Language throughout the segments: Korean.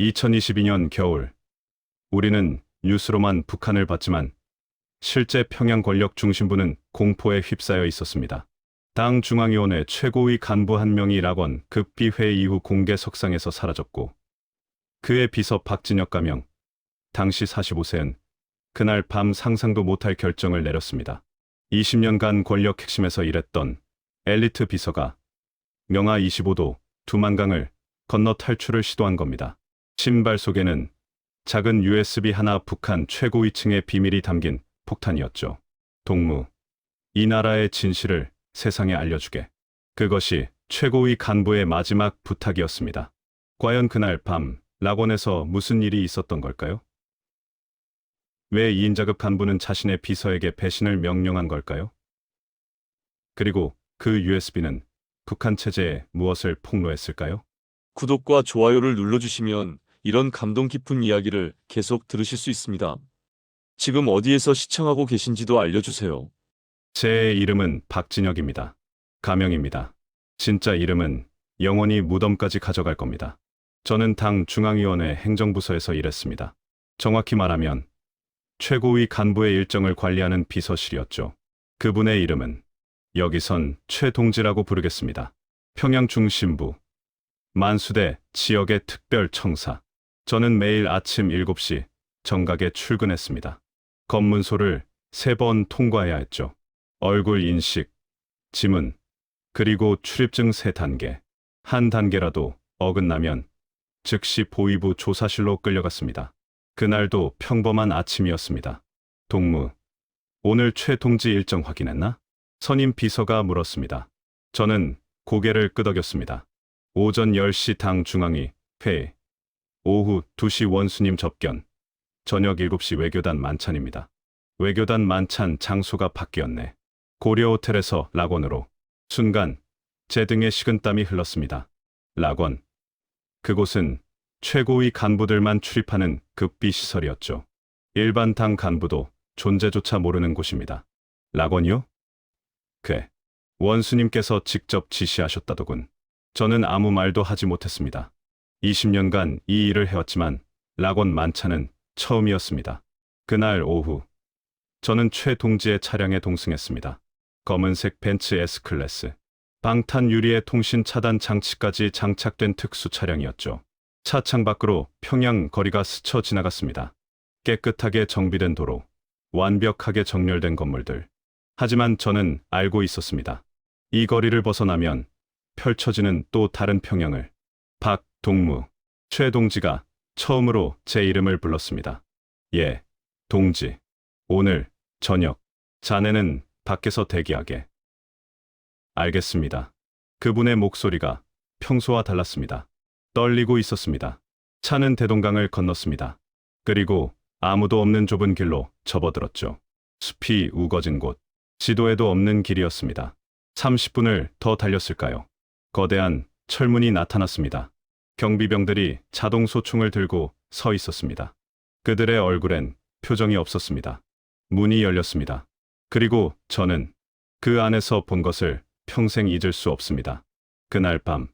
2022년 겨울 우리는 뉴스로만 북한을 봤지만 실제 평양 권력 중심부는 공포에 휩싸여 있었습니다. 당 중앙위원회 최고위 간부 한 명이 낙원 급비 회의 이후 공개 석상에서 사라졌고 그의 비서 박진혁 가명 당시 45세는 그날 밤 상상도 못할 결정을 내렸습니다. 20년간 권력 핵심에서 일했던 엘리트 비서가 명하 25도 두만강을 건너 탈출을 시도한 겁니다. 신발 속에는 작은 USB 하나 북한 최고위층의 비밀이 담긴 폭탄이었죠. 동무. 이 나라의 진실을 세상에 알려주게. 그것이 최고위 간부의 마지막 부탁이었습니다. 과연 그날 밤 낙원에서 무슨 일이 있었던 걸까요? 왜 2인자급 간부는 자신의 비서에게 배신을 명령한 걸까요? 그리고 그 USB는 북한 체제에 무엇을 폭로했을까요? 구독과 좋아요를 눌러주시면 이런 감동 깊은 이야기를 계속 들으실 수 있습니다. 지금 어디에서 시청하고 계신지도 알려주세요. 제 이름은 박진혁입니다. 가명입니다. 진짜 이름은 영원히 무덤까지 가져갈 겁니다. 저는 당 중앙위원회 행정부서에서 일했습니다. 정확히 말하면 최고위 간부의 일정을 관리하는 비서실이었죠. 그분의 이름은 여기선 최동지라고 부르겠습니다. 평양 중심부 만수대 지역의 특별청사. 저는 매일 아침 7시 정각에 출근했습니다. 검문소를 세 번 통과해야 했죠. 얼굴 인식, 지문, 그리고 출입증 세 단계. 한 단계라도 어긋나면 즉시 보위부 조사실로 끌려갔습니다. 그날도 평범한 아침이었습니다. 동무, 오늘 최 동지 일정 확인했나? 선임 비서가 물었습니다. 저는 고개를 끄덕였습니다. 오전 10시 당 중앙위 회의, 오후 2시 원수님 접견, 저녁 7시 외교단 만찬입니다. 외교단 만찬 장소가 바뀌었네. 고려 호텔에서 락원으로. 순간 제 등에 식은땀이 흘렀습니다. 락원. 그곳은 최고위 간부들만 출입하는 급비 시설이었죠. 일반 당 간부도 존재조차 모르는 곳입니다. 락원이요? 그래. 원수님께서 직접 지시하셨다더군. 저는 아무 말도 하지 못했습니다. 20년간 이 일을 해왔지만 락원 만찬은 처음이었습니다. 그날 오후 저는 최 동지의 차량에 동승했습니다. 검은색 벤츠 S클래스. 방탄 유리의 통신 차단 장치까지 장착된 특수 차량이었죠. 차창 밖으로 평양 거리가 스쳐 지나갔습니다. 깨끗하게 정비된 도로, 완벽하게 정렬된 건물들. 하지만 저는 알고 있었습니다. 이 거리를 벗어나면 펼쳐지는 또 다른 평양을 박 동무 최동지가 처음으로 제 이름을 불렀습니다. 예, 동지. 오늘 저녁 자네는 밖에서 대기하게. 알겠습니다. 그분의 목소리가 평소와 달랐습니다. 떨리고 있었습니다. 차는 대동강을 건넜습니다. 그리고 아무도 없는 좁은 길로 접어들었죠. 숲이 우거진 곳. 지도에도 없는 길이었습니다. 30분을 더 달렸을까요? 거대한 철문이 나타났습니다. 경비병들이 자동 소총을 들고 서 있었습니다. 그들의 얼굴엔 표정이 없었습니다. 문이 열렸습니다. 그리고 저는 그 안에서 본 것을 평생 잊을 수 없습니다. 그날 밤,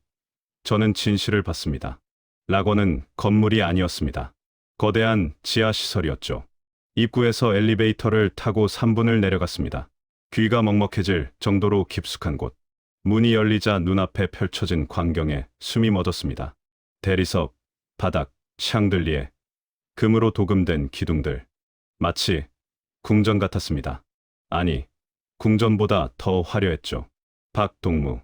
저는 진실을 봤습니다. 락원은 건물이 아니었습니다. 거대한 지하시설이었죠. 입구에서 엘리베이터를 타고 3분을 내려갔습니다. 귀가 먹먹해질 정도로 깊숙한 곳. 문이 열리자 눈앞에 펼쳐진 광경에 숨이 멎었습니다. 대리석, 바닥, 샹들리에, 금으로 도금된 기둥들. 마치 궁전 같았습니다. 아니, 궁전보다 더 화려했죠. 박동무.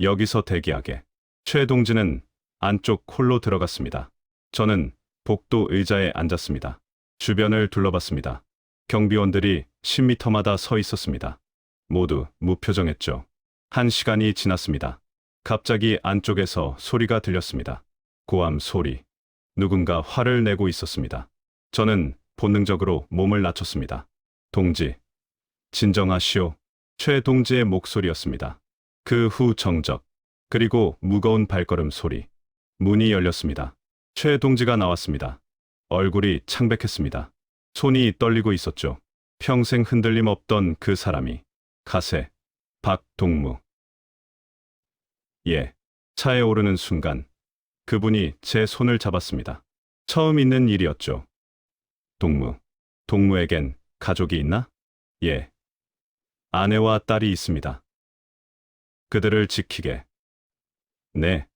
여기서 대기하게. 최동진은 안쪽 홀로 들어갔습니다. 저는 복도 의자에 앉았습니다. 주변을 둘러봤습니다. 경비원들이 10미터마다 서 있었습니다. 모두 무표정했죠. 한 시간이 지났습니다. 갑자기 안쪽에서 소리가 들렸습니다. 고함 소리. 누군가 화를 내고 있었습니다. 저는 본능적으로 몸을 낮췄습니다. 동지. 진정하시오. 최동지의 목소리였습니다. 그 후 정적. 그리고 무거운 발걸음 소리. 문이 열렸습니다. 최동지가 나왔습니다. 얼굴이 창백했습니다. 손이 떨리고 있었죠. 평생 흔들림 없던 그 사람이. 가세. 박동무. 예. 차에 오르는 순간 그분이 제 손을 잡았습니다. 처음 있는 일이었죠. 동무. 동무에겐 가족이 있나? 예. 아내와 딸이 있습니다. 그들을 지키게. 네.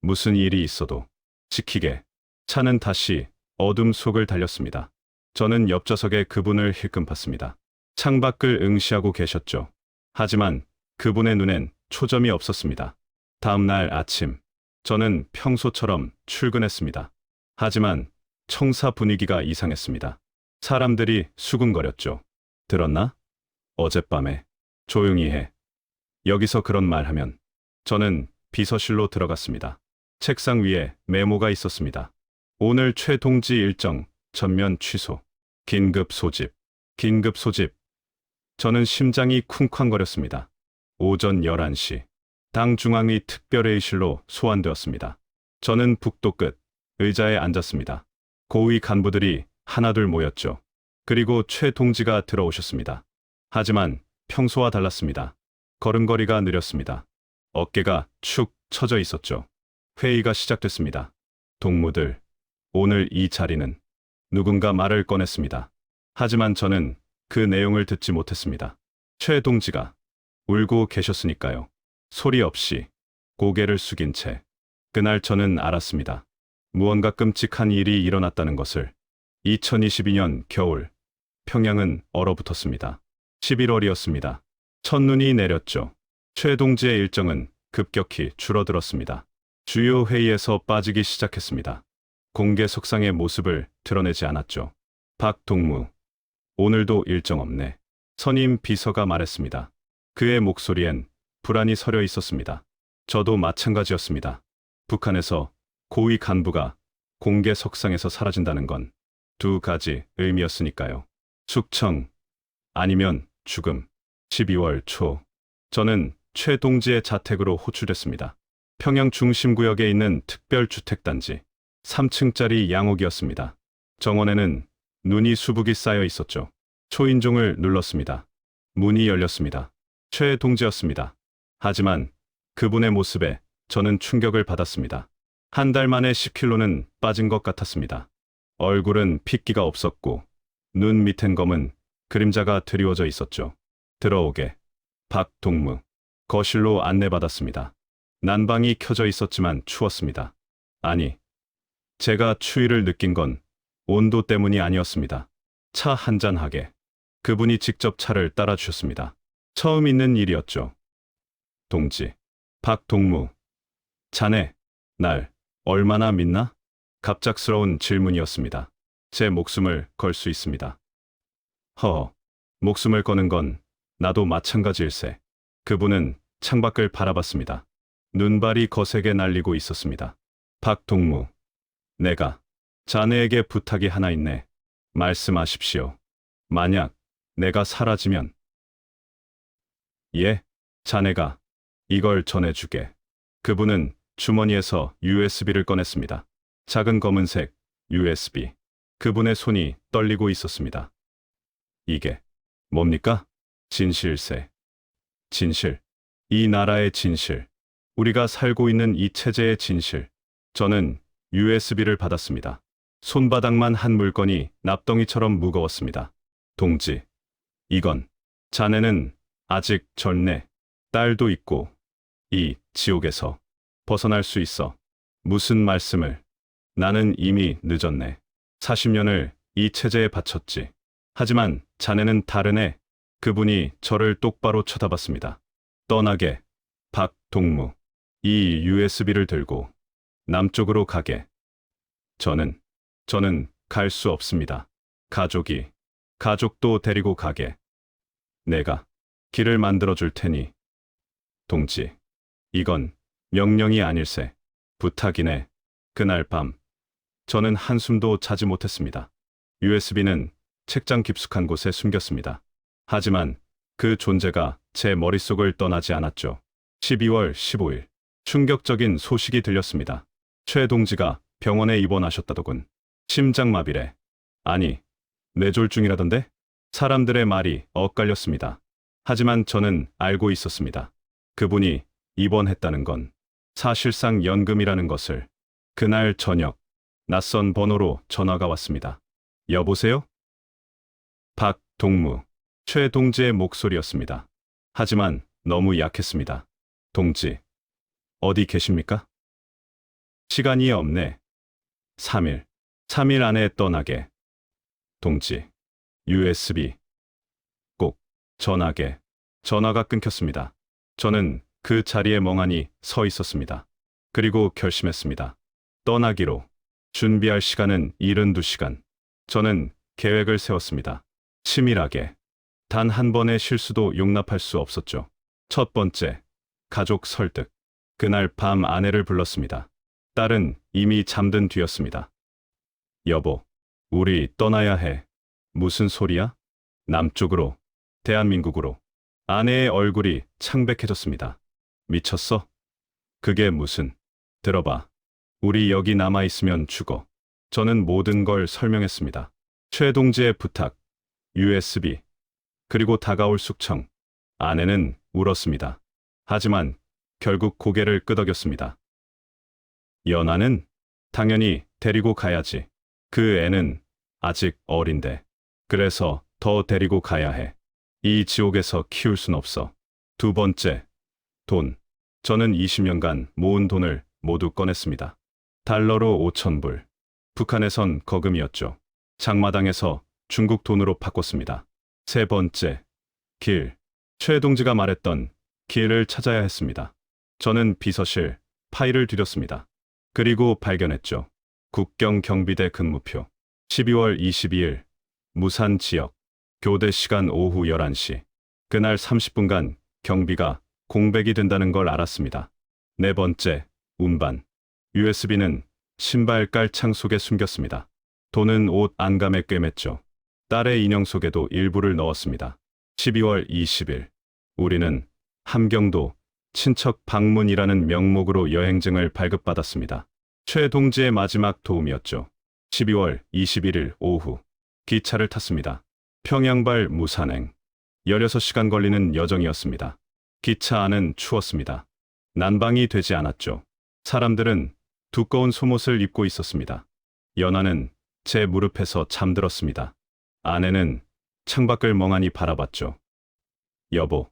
무슨 일이 있어도 지키게. 차는 다시 어둠 속을 달렸습니다. 저는 옆좌석에 그분을 힐끔 봤습니다. 창밖을 응시하고 계셨죠. 하지만 그분의 눈엔 초점이 없었습니다. 다음 날 아침, 저는 평소처럼 출근했습니다. 하지만 청사 분위기가 이상했습니다. 사람들이 수군거렸죠. 들었나? 어젯밤에 조용히 해. 여기서 그런 말 하면 저는 비서실로 들어갔습니다. 책상 위에 메모가 있었습니다. 오늘 최동지 일정 전면 취소. 긴급 소집. 긴급 소집. 저는 심장이 쿵쾅거렸습니다. 오전 11시. 당 중앙위 특별회의실로 소환되었습니다. 저는 북도 끝 의자에 앉았습니다. 고위 간부들이 하나둘 모였죠. 그리고 최 동지가 들어오셨습니다. 하지만 평소와 달랐습니다. 걸음걸이가 느렸습니다. 어깨가 축 처져 있었죠. 회의가 시작됐습니다. 동무들, 오늘 이 자리는 누군가 말을 꺼냈습니다. 하지만 저는 그 내용을 듣지 못했습니다. 최 동지가 울고 계셨으니까요. 소리 없이 고개를 숙인 채 그날 저는 알았습니다. 무언가 끔찍한 일이 일어났다는 것을 2022년 겨울 평양은 얼어붙었습니다. 11월이었습니다. 첫눈이 내렸죠. 최 동지의 일정은 급격히 줄어들었습니다. 주요 회의에서 빠지기 시작했습니다. 공개 석상의 모습을 드러내지 않았죠. 박동무, 오늘도 일정 없네. 선임 비서가 말했습니다. 그의 목소리엔 불안이 서려 있었습니다. 저도 마찬가지였습니다. 북한에서 고위 간부가 공개 석상에서 사라진다는 건 두 가지 의미였으니까요. 숙청 아니면 죽음. 12월 초 저는 최 동지의 자택으로 호출됐습니다. 평양 중심구역에 있는 특별주택단지 3층짜리 양옥이었습니다. 정원에는 눈이 수북이 쌓여 있었죠. 초인종을 눌렀습니다. 문이 열렸습니다. 최 동지였습니다. 하지만 그분의 모습에 저는 충격을 받았습니다. 한 달 만에 10킬로는 빠진 것 같았습니다. 얼굴은 핏기가 없었고 눈 밑엔 검은 그림자가 드리워져 있었죠. 들어오게. 박동무. 거실로 안내받았습니다. 난방이 켜져 있었지만 추웠습니다. 아니, 제가 추위를 느낀 건 온도 때문이 아니었습니다. 차 한잔하게. 그분이 직접 차를 따라주셨습니다. 처음 있는 일이었죠. 동지. 박동무. 자네, 날 얼마나 믿나? 갑작스러운 질문이었습니다. 제 목숨을 걸 수 있습니다. 허, 목숨을 거는 건 나도 마찬가지일세. 그분은 창밖을 바라봤습니다. 눈발이 거세게 날리고 있었습니다. 박동무. 내가 자네에게 부탁이 하나 있네. 말씀하십시오. 만약 내가 사라지면. 예, 자네가 이걸 전해주게. 그분은 주머니에서 USB를 꺼냈습니다. 작은 검은색 USB. 그분의 손이 떨리고 있었습니다. 이게 뭡니까? 진실세. 진실. 이 나라의 진실. 우리가 살고 있는 이 체제의 진실. 저는 USB를 받았습니다. 손바닥만 한 물건이 납덩이처럼 무거웠습니다. 동지. 이건 자네는 아직 젊네. 딸도 있고 이 지옥에서 벗어날 수 있어. 무슨 말씀을. 나는 이미 늦었네. 40년을 이 체제에 바쳤지. 하지만 자네는 다르네. 그분이 저를 똑바로 쳐다봤습니다. 떠나게. 박동무. 이 USB를 들고 남쪽으로 가게. 저는, 저는 갈 수 없습니다. 가족이, 가족도 데리고 가게. 내가 길을 만들어 줄 테니. 동지, 이건 명령이 아닐세. 부탁이네. 그날 밤, 저는 한숨도 자지 못했습니다. USB는 책장 깊숙한 곳에 숨겼습니다. 하지만 그 존재가 제 머릿속을 떠나지 않았죠. 12월 15일, 충격적인 소식이 들렸습니다. 최 동지가 병원에 입원하셨다더군. 심장마비래. 아니, 뇌졸중이라던데? 사람들의 말이 엇갈렸습니다. 하지만 저는 알고 있었습니다. 그분이 입원했다는 건 사실상 연금이라는 것을 그날 저녁 낯선 번호로 전화가 왔습니다. 여보세요? 박동무, 최동지의 목소리였습니다. 하지만 너무 약했습니다. 동지, 어디 계십니까? 시간이 없네. 3일, 3일 안에 떠나게. 동지, USB. 꼭 전화게. 전화가 끊겼습니다. 저는 그 자리에 멍하니 서 있었습니다. 그리고 결심했습니다. 떠나기로. 준비할 시간은 72시간. 저는 계획을 세웠습니다. 치밀하게. 단 한 번의 실수도 용납할 수 없었죠. 첫 번째, 가족 설득. 그날 밤 아내를 불렀습니다. 딸은 이미 잠든 뒤였습니다. 여보, 우리 떠나야 해. 무슨 소리야? 남쪽으로, 대한민국으로. 아내의 얼굴이 창백해졌습니다. 미쳤어? 그게 무슨, 들어봐. 우리 여기 남아있으면 죽어. 저는 모든 걸 설명했습니다. 최동지의 부탁, USB, 그리고 다가올 숙청. 아내는 울었습니다. 하지만 결국 고개를 끄덕였습니다. 연아는 당연히 데리고 가야지. 그 애는 아직 어린데. 그래서 더 데리고 가야 해. 이 지옥에서 키울 순 없어. 두 번째, 돈. 저는 20년간 모은 돈을 모두 꺼냈습니다. 달러로 5천 불. 북한에선 거금이었죠. 장마당에서 중국 돈으로 바꿨습니다. 세 번째, 길. 최동지가 말했던 길을 찾아야 했습니다. 저는 비서실 파일을 뒤렸습니다. 그리고 발견했죠. 국경 경비대 근무표. 12월 22일 무산 지역 교대 시간 오후 11시. 그날 30분간 경비가 공백이 된다는 걸 알았습니다. 네 번째, 운반. USB는 신발 깔창 속에 숨겼습니다. 돈은 옷 안감에 꿰맸죠. 딸의 인형 속에도 일부를 넣었습니다. 12월 20일, 우리는 함경도 친척 방문이라는 명목으로 여행증을 발급받았습니다. 최동지의 마지막 도움이었죠. 12월 21일 오후, 기차를 탔습니다. 평양발 무산행. 16시간 걸리는 여정이었습니다. 기차 안은 추웠습니다. 난방이 되지 않았죠. 사람들은 두꺼운 속옷을 입고 있었습니다. 연하는 제 무릎에서 잠들었습니다. 아내는 창밖을 멍하니 바라봤죠. 여보.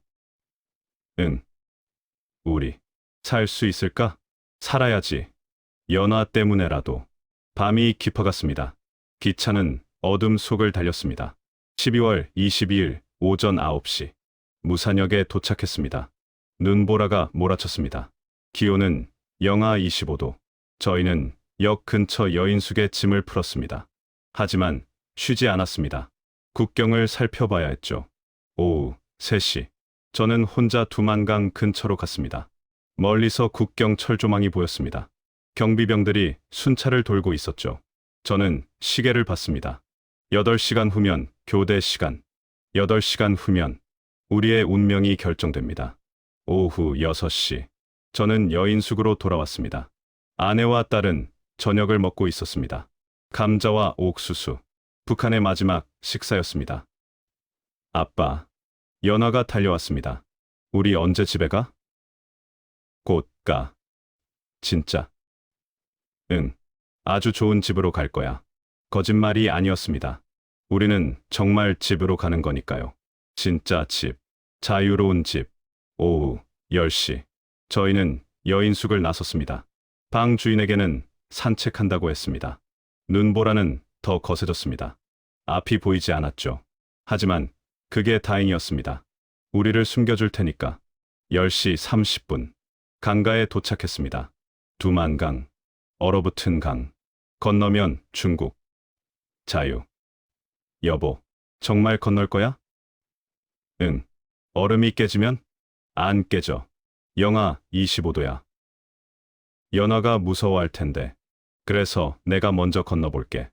응. 우리 살 수 있을까? 살아야지. 연화 때문에라도. 밤이 깊어갔습니다. 기차는 어둠 속을 달렸습니다. 12월 22일 오전 9시. 무산역에 도착했습니다. 눈보라가 몰아쳤습니다. 기온은 영하 25도. 저희는 역 근처 여인숙에 짐을 풀었습니다. 하지만 쉬지 않았습니다. 국경을 살펴봐야 했죠. 오후 3시. 저는 혼자 두만강 근처로 갔습니다. 멀리서 국경 철조망이 보였습니다. 경비병들이 순찰을 돌고 있었죠. 저는 시계를 봤습니다. 8시간 후면 교대 시간. 8시간 후면 우리의 운명이 결정됩니다. 오후 6시. 저는 여인숙으로 돌아왔습니다. 아내와 딸은 저녁을 먹고 있었습니다. 감자와 옥수수. 북한의 마지막 식사였습니다. 아빠. 연화가 달려왔습니다. 우리 언제 집에 가? 곧 가. 진짜. 응. 아주 좋은 집으로 갈 거야. 거짓말이 아니었습니다. 우리는 정말 집으로 가는 거니까요. 진짜 집. 자유로운 집. 오후 10시. 저희는 여인숙을 나섰습니다. 방 주인에게는 산책한다고 했습니다. 눈보라는 더 거세졌습니다. 앞이 보이지 않았죠. 하지만 그게 다행이었습니다. 우리를 숨겨줄 테니까. 10시 30분. 강가에 도착했습니다. 두만강. 얼어붙은 강. 건너면 중국. 자유. 여보, 정말 건널 거야? 응. 얼음이 깨지면? 안 깨져. 영하 25도야. 연화가 무서워할 텐데. 그래서 내가 먼저 건너볼게.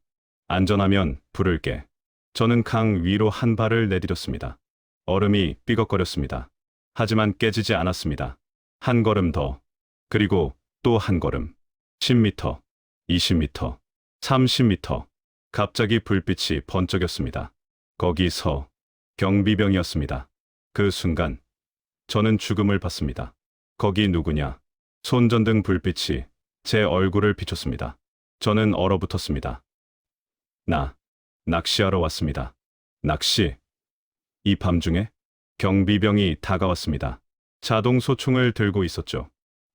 안전하면 부를게. 저는 강 위로 한 발을 내디뎠습니다. 얼음이 삐걱거렸습니다. 하지만 깨지지 않았습니다. 한 걸음 더. 그리고 또 한 걸음. 10m, 20m, 30m. 갑자기 불빛이 번쩍였습니다. 거기서 경비병이었습니다. 그 순간 저는 죽음을 봤습니다. 거기 누구냐? 손전등 불빛이 제 얼굴을 비췄습니다. 저는 얼어붙었습니다. 나, 낚시하러 왔습니다. 낚시. 이 밤중에 경비병이 다가왔습니다. 자동 소총을 들고 있었죠.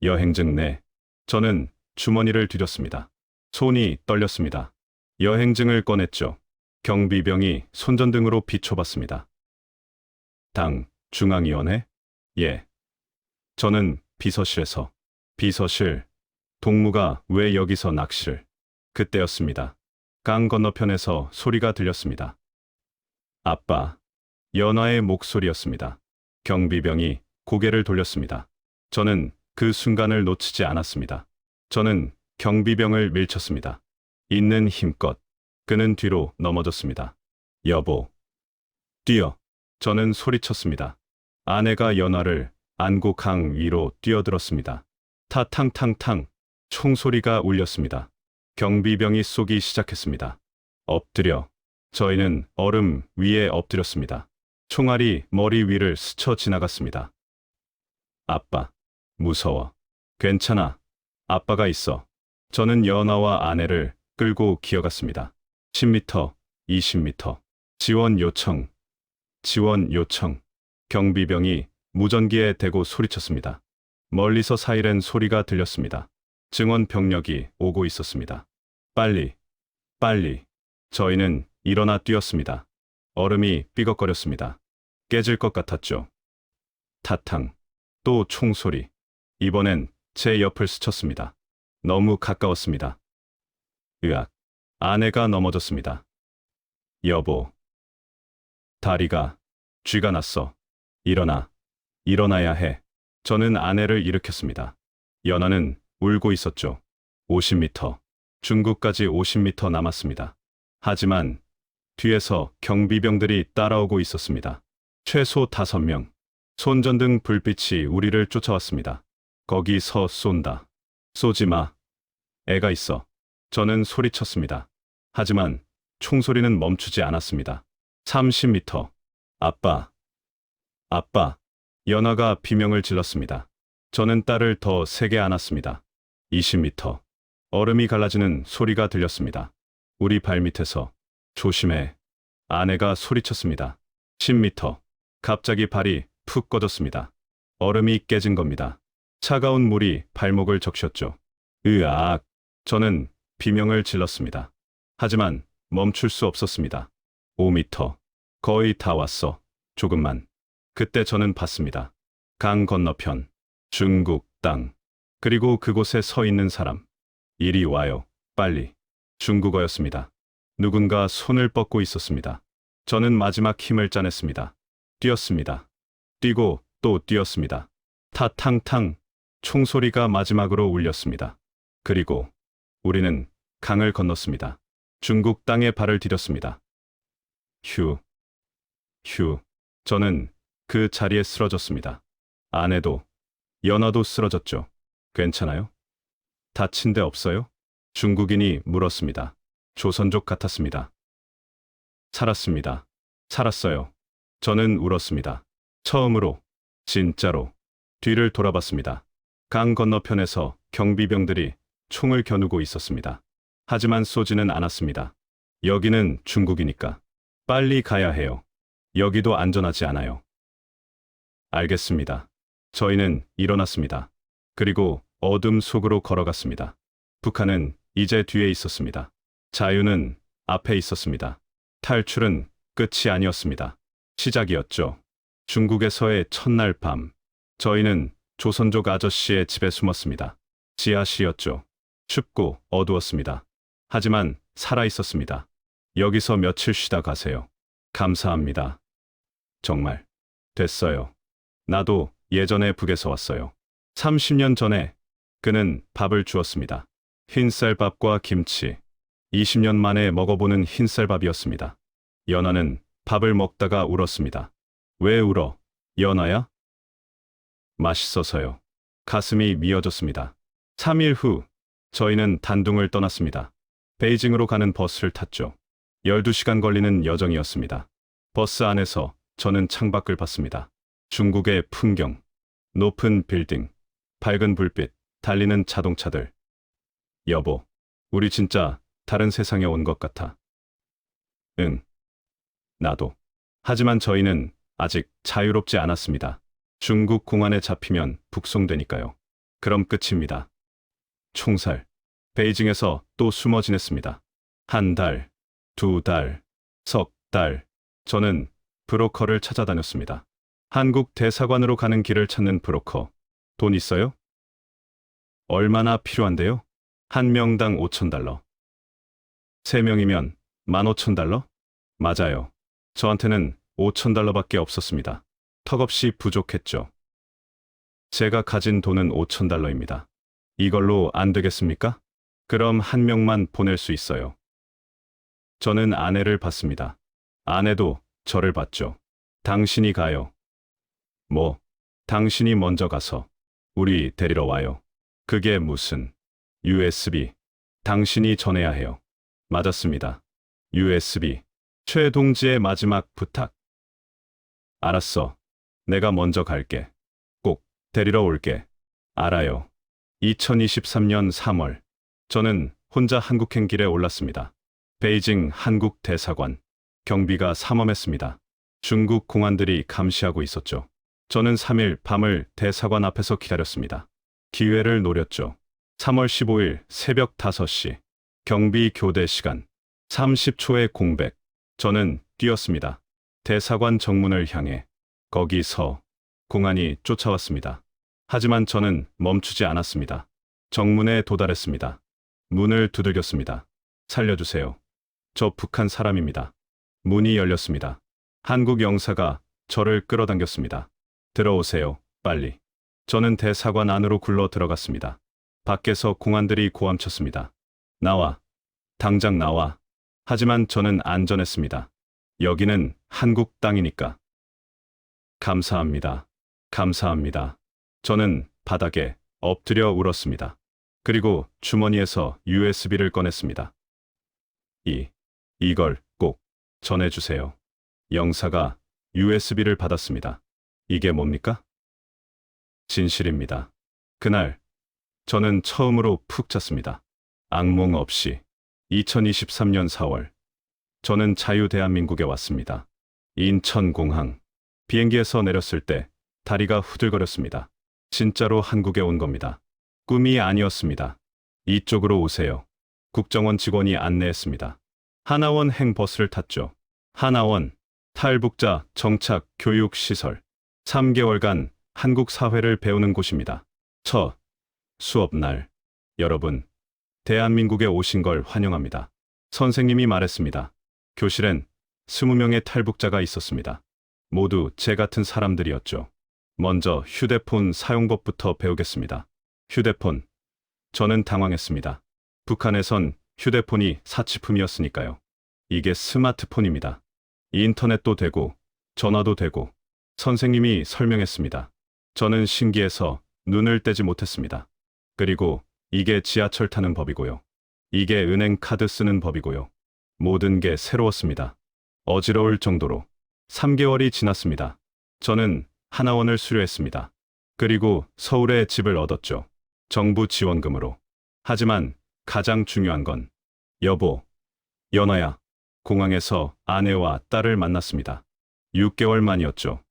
여행증 내. 저는 주머니를 뒤졌습니다. 손이 떨렸습니다. 여행증을 꺼냈죠. 경비병이 손전등으로 비춰봤습니다. 당, 중앙위원회? 예. 저는 비서실에서. 비서실. 동무가 왜 여기서 낚시를? 그때였습니다. 강 건너편에서 소리가 들렸습니다. 아빠. 연하의 목소리였습니다. 경비병이 고개를 돌렸습니다. 저는 그 순간을 놓치지 않았습니다. 저는 경비병을 밀쳤습니다. 있는 힘껏. 그는 뒤로 넘어졌습니다. 여보. 뛰어. 저는 소리쳤습니다. 아내가 연화를 안고 강 위로 뛰어들었습니다. 타탕탕탕 총소리가 울렸습니다. 경비병이 쏘기 시작했습니다. 엎드려. 저희는 얼음 위에 엎드렸습니다. 총알이 머리 위를 스쳐 지나갔습니다. 아빠. 무서워. 괜찮아. 아빠가 있어. 저는 연하와 아내를 끌고 기어갔습니다. 10m, 20m. 지원 요청. 지원 요청. 경비병이 무전기에 대고 소리쳤습니다. 멀리서 사이렌 소리가 들렸습니다. 증원 병력이 오고 있었습니다. 빨리, 빨리. 저희는 일어나 뛰었습니다. 얼음이 삐걱거렸습니다. 깨질 것 같았죠. 타탕. 또 총소리. 이번엔 제 옆을 스쳤습니다. 너무 가까웠습니다. 으악. 아내가 넘어졌습니다. 여보. 다리가 쥐가 났어. 일어나. 일어나야 해. 저는 아내를 일으켰습니다. 연하는 울고 있었죠. 50m. 중국까지 50m 남았습니다. 하지만 뒤에서 경비병들이 따라오고 있었습니다. 최소 5명. 손전등 불빛이 우리를 쫓아왔습니다. 거기 서 쏜다. 쏘지 마. 애가 있어. 저는 소리쳤습니다. 하지만 총소리는 멈추지 않았습니다. 30m. 아빠. 아빠. 연하가 비명을 질렀습니다. 저는 딸을 더 세게 안았습니다. 20m. 얼음이 갈라지는 소리가 들렸습니다. 우리 발밑에서 조심해. 아내가 소리쳤습니다. 10m. 갑자기 발이 푹 꺼졌습니다. 얼음이 깨진 겁니다. 차가운 물이 발목을 적셨죠. 으악. 저는 비명을 질렀습니다. 하지만 멈출 수 없었습니다. 5m. 거의 다 왔어. 조금만. 그때 저는 봤습니다. 강 건너편. 중국 땅. 그리고 그곳에 서 있는 사람. 이리 와요. 빨리. 중국어였습니다. 누군가 손을 뻗고 있었습니다. 저는 마지막 힘을 짜냈습니다. 뛰었습니다. 뛰고 또 뛰었습니다. 타탕탕 총소리가 마지막으로 울렸습니다. 그리고 우리는 강을 건넜습니다. 중국 땅에 발을 디뎠습니다. 휴, 휴, 저는 그 자리에 쓰러졌습니다. 아내도, 연하도 쓰러졌죠. 괜찮아요? 다친 데 없어요? 중국인이 물었습니다. 조선족 같았습니다. 살았습니다. 살았어요. 저는 울었습니다. 처음으로, 진짜로, 뒤를 돌아봤습니다. 강 건너편에서 경비병들이 총을 겨누고 있었습니다. 하지만 쏘지는 않았습니다. 여기는 중국이니까. 빨리 가야 해요. 여기도 안전하지 않아요. 알겠습니다. 저희는 일어났습니다. 그리고 어둠 속으로 걸어갔습니다. 북한은 이제 뒤에 있었습니다. 자유는 앞에 있었습니다. 탈출은 끝이 아니었습니다. 시작이었죠. 중국에서의 첫날 밤, 저희는 조선족 아저씨의 집에 숨었습니다. 지하실이었죠. 춥고 어두웠습니다. 하지만 살아 있었습니다. 여기서 며칠 쉬다 가세요. 감사합니다. 정말. 됐어요. 나도 예전에 북에서 왔어요. 30년 전에 그는 밥을 주었습니다. 흰쌀밥과 김치. 20년 만에 먹어보는 흰쌀밥이었습니다. 연아는 밥을 먹다가 울었습니다. 왜 울어? 연아야? 맛있어서요. 가슴이 미어졌습니다. 3일 후, 저희는 단둥을 떠났습니다. 베이징으로 가는 버스를 탔죠. 12시간 걸리는 여정이었습니다. 버스 안에서 저는 창밖을 봤습니다. 중국의 풍경, 높은 빌딩, 밝은 불빛, 달리는 자동차들. 여보, 우리 진짜 다른 세상에 온 것 같아. 응. 나도. 하지만 저희는 아직 자유롭지 않았습니다. 중국 공안에 잡히면 북송되니까요. 그럼 끝입니다. 총살. 베이징에서 또 숨어 지냈습니다. 한 달, 두 달, 석 달. 저는 브로커를 찾아다녔습니다. 한국 대사관으로 가는 길을 찾는 브로커. 돈 있어요? 얼마나 필요한데요? 한 명당 5천 달러. 세 명이면 15,000 달러? 맞아요. 저한테는 5천 달러밖에 없었습니다. 턱없이 부족했죠. 제가 가진 돈은 5천 달러입니다. 이걸로 안 되겠습니까? 그럼 한 명만 보낼 수 있어요. 저는 아내를 봤습니다. 아내도 저를 봤죠. 당신이 가요. 뭐, 당신이 먼저 가서 우리 데리러 와요. 그게 무슨 USB. 당신이 전해야 해요. 맞았습니다. USB. 최동지의 마지막 부탁. 알았어. 내가 먼저 갈게. 꼭 데리러 올게. 알아요. 2023년 3월. 저는 혼자 한국행 길에 올랐습니다. 베이징 한국 대사관. 경비가 삼엄했습니다. 중국 공안들이 감시하고 있었죠. 저는 3일 밤을 대사관 앞에서 기다렸습니다. 기회를 노렸죠. 3월 15일 새벽 5시. 경비 교대 시간. 30초의 공백. 저는 뛰었습니다. 대사관 정문을 향해. 거기서 공안이 쫓아왔습니다. 하지만 저는 멈추지 않았습니다. 정문에 도달했습니다. 문을 두들겼습니다. 살려주세요. 저 북한 사람입니다. 문이 열렸습니다. 한국 영사가 저를 끌어당겼습니다. 들어오세요, 빨리. 저는 대사관 안으로 굴러 들어갔습니다. 밖에서 공안들이 고함쳤습니다. 나와. 당장 나와. 하지만 저는 안전했습니다. 여기는 한국 땅이니까. 감사합니다. 감사합니다. 저는 바닥에 엎드려 울었습니다. 그리고 주머니에서 USB를 꺼냈습니다. 이, 이걸 꼭 전해주세요. 영사가 USB를 받았습니다. 이게 뭡니까? 진실입니다. 그날, 저는 처음으로 푹 잤습니다. 악몽 없이. 2023년 4월. 저는 자유 대한민국에 왔습니다. 인천공항. 비행기에서 내렸을 때 다리가 후들거렸습니다. 진짜로 한국에 온 겁니다. 꿈이 아니었습니다. 이쪽으로 오세요. 국정원 직원이 안내했습니다. 하나원 행버스를 탔죠. 하나원, 탈북자 정착 교육 시설. 3개월간 한국 사회를 배우는 곳입니다. 첫 수업 날. 여러분, 대한민국에 오신 걸 환영합니다. 선생님이 말했습니다. 교실엔 20명의 탈북자가 있었습니다. 모두 제 같은 사람들이었죠. 먼저 휴대폰 사용법부터 배우겠습니다. 휴대폰. 저는 당황했습니다. 북한에선 휴대폰이 사치품이었으니까요. 이게 스마트폰입니다. 인터넷도 되고, 전화도 되고, 선생님이 설명했습니다. 저는 신기해서 눈을 떼지 못했습니다. 그리고 이게 지하철 타는 법이고요. 이게 은행 카드 쓰는 법이고요. 모든 게 새로웠습니다. 어지러울 정도로 3개월이 지났습니다. 저는 하나원을 수료했습니다. 그리고 서울에 집을 얻었죠. 정부 지원금으로. 하지만 가장 중요한 건 여보, 연아야, 공항에서 아내와 딸을 만났습니다. 6개월 만이었죠.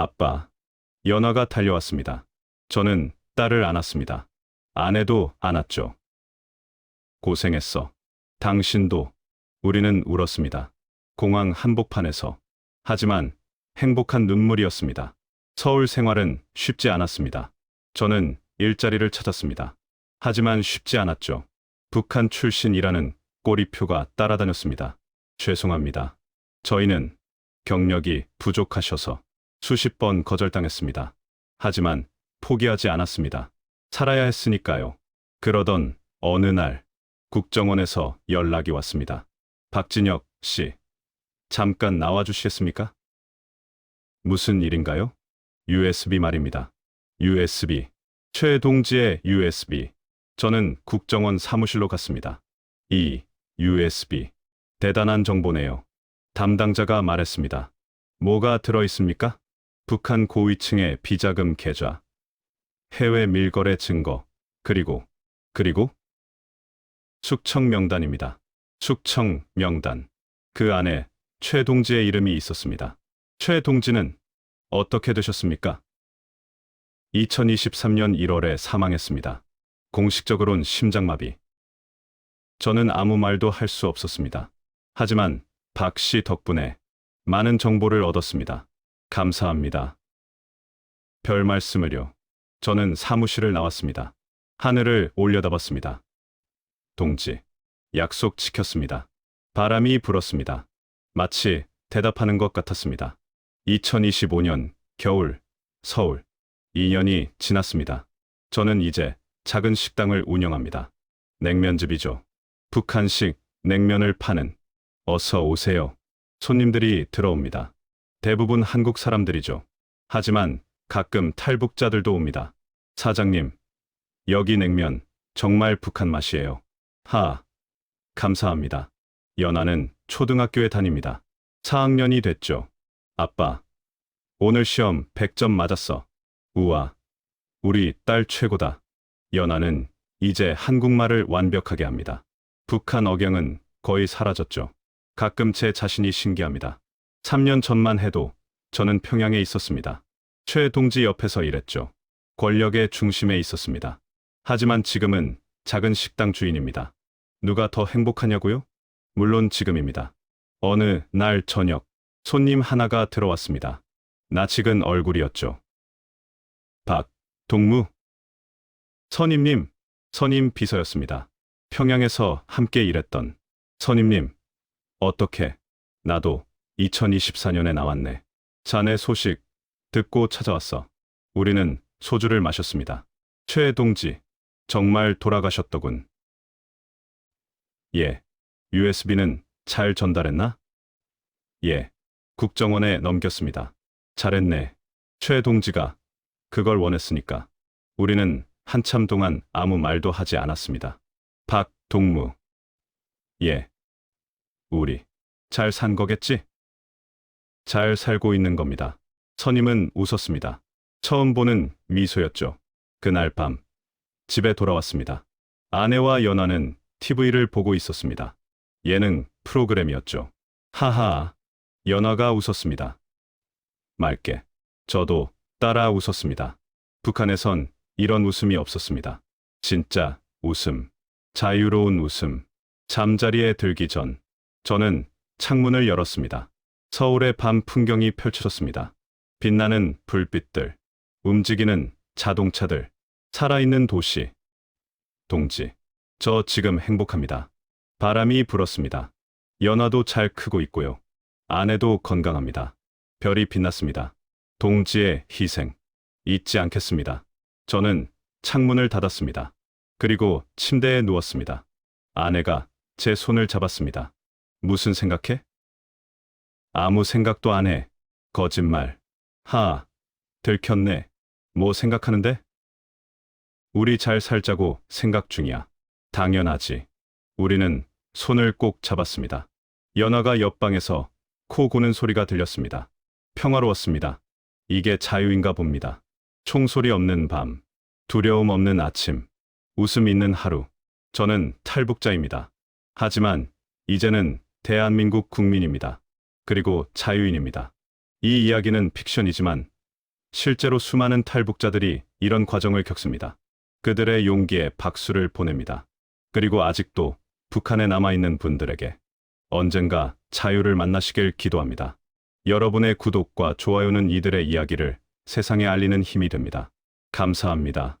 아빠, 연아가 달려왔습니다. 저는 딸을 안았습니다. 아내도 안았죠. 고생했어. 당신도. 우리는 울었습니다. 공항 한복판에서. 하지만 행복한 눈물이었습니다. 서울 생활은 쉽지 않았습니다. 저는 일자리를 찾았습니다. 하지만 쉽지 않았죠. 북한 출신이라는 꼬리표가 따라다녔습니다. 죄송합니다. 저희는 경력이 부족하셔서 수십 번 거절당했습니다. 하지만 포기하지 않았습니다. 살아야 했으니까요. 그러던 어느 날 국정원에서 연락이 왔습니다. 박진혁 씨, 잠깐 나와주시겠습니까? 무슨 일인가요? USB 말입니다. USB. 최동지의 USB. 저는 국정원 사무실로 갔습니다. 이 USB. 대단한 정보네요. 담당자가 말했습니다. 뭐가 들어 있습니까? 북한 고위층의 비자금 계좌, 해외 밀거래 증거, 그리고, 그리고 숙청 명단입니다. 숙청 명단. 그 안에 최동지의 이름이 있었습니다. 최동지는 어떻게 되셨습니까? 2023년 1월에 사망했습니다. 공식적으로는 심장마비. 저는 아무 말도 할 수 없었습니다. 하지만 박 씨 덕분에 많은 정보를 얻었습니다. 감사합니다. 별 말씀을요. 저는 사무실을 나왔습니다. 하늘을 올려다봤습니다. 동지, 약속 지켰습니다. 바람이 불었습니다. 마치 대답하는 것 같았습니다. 2025년 겨울 서울 2년이 지났습니다. 저는 이제 작은 식당을 운영합니다. 냉면집이죠. 북한식 냉면을 파는 어서 오세요. 손님들이 들어옵니다. 대부분 한국 사람들이죠. 하지만 가끔 탈북자들도 옵니다. 사장님, 여기 냉면 정말 북한 맛이에요. 하, 감사합니다. 연아는 초등학교에 다닙니다. 4학년이 됐죠. 아빠, 오늘 시험 100점 맞았어. 우와, 우리 딸 최고다. 연아는 이제 한국말을 완벽하게 합니다. 북한 억양은 거의 사라졌죠. 가끔 제 자신이 신기합니다. 3년 전만 해도 저는 평양에 있었습니다. 최동지 옆에서 일했죠. 권력의 중심에 있었습니다. 하지만 지금은 작은 식당 주인입니다. 누가 더 행복하냐고요? 물론 지금입니다. 어느 날 저녁, 손님 하나가 들어왔습니다. 낯익은 얼굴이었죠. 박, 동무. 선임님, 선임 비서였습니다. 평양에서 함께 일했던 선임님. 어떻게, 나도 2024년에 나왔네. 자네 소식 듣고 찾아왔어. 우리는 소주를 마셨습니다. 최 동지, 정말 돌아가셨더군. 예. USB는 잘 전달했나? 예. 국정원에 넘겼습니다. 잘했네. 최 동지가 그걸 원했으니까. 우리는 한참 동안 아무 말도 하지 않았습니다. 박 동무. 예. 우리 잘 산 거겠지? 잘 살고 있는 겁니다. 선임은 웃었습니다. 처음 보는 미소였죠. 그날 밤 집에 돌아왔습니다. 아내와 연하는 TV를 보고 있었습니다. 예능 프로그램이었죠. 하하. 연하가 웃었습니다. 맑게. 저도 따라 웃었습니다. 북한에선 이런 웃음이 없었습니다. 진짜 웃음. 자유로운 웃음. 잠자리에 들기 전 저는 창문을 열었습니다. 서울의 밤 풍경이 펼쳐졌습니다. 빛나는 불빛들, 움직이는 자동차들, 살아있는 도시. 동지, 저 지금 행복합니다. 바람이 불었습니다. 연화도 잘 크고 있고요. 아내도 건강합니다. 별이 빛났습니다. 동지의 희생, 잊지 않겠습니다. 저는 창문을 닫았습니다. 그리고 침대에 누웠습니다. 아내가 제 손을 잡았습니다. 무슨 생각해? 아무 생각도 안 해. 거짓말. 하, 들켰네. 뭐 생각하는데? 우리 잘 살자고 생각 중이야. 당연하지. 우리는 손을 꼭 잡았습니다. 연아가 옆방에서 코 고는 소리가 들렸습니다. 평화로웠습니다. 이게 자유인가 봅니다. 총소리 없는 밤, 두려움 없는 아침, 웃음 있는 하루. 저는 탈북자입니다. 하지만 이제는 대한민국 국민입니다. 그리고 자유인입니다. 이 이야기는 픽션이지만 실제로 수많은 탈북자들이 이런 과정을 겪습니다. 그들의 용기에 박수를 보냅니다. 그리고 아직도 북한에 남아있는 분들에게 언젠가 자유를 만나시길 기도합니다. 여러분의 구독과 좋아요는 이들의 이야기를 세상에 알리는 힘이 됩니다. 감사합니다.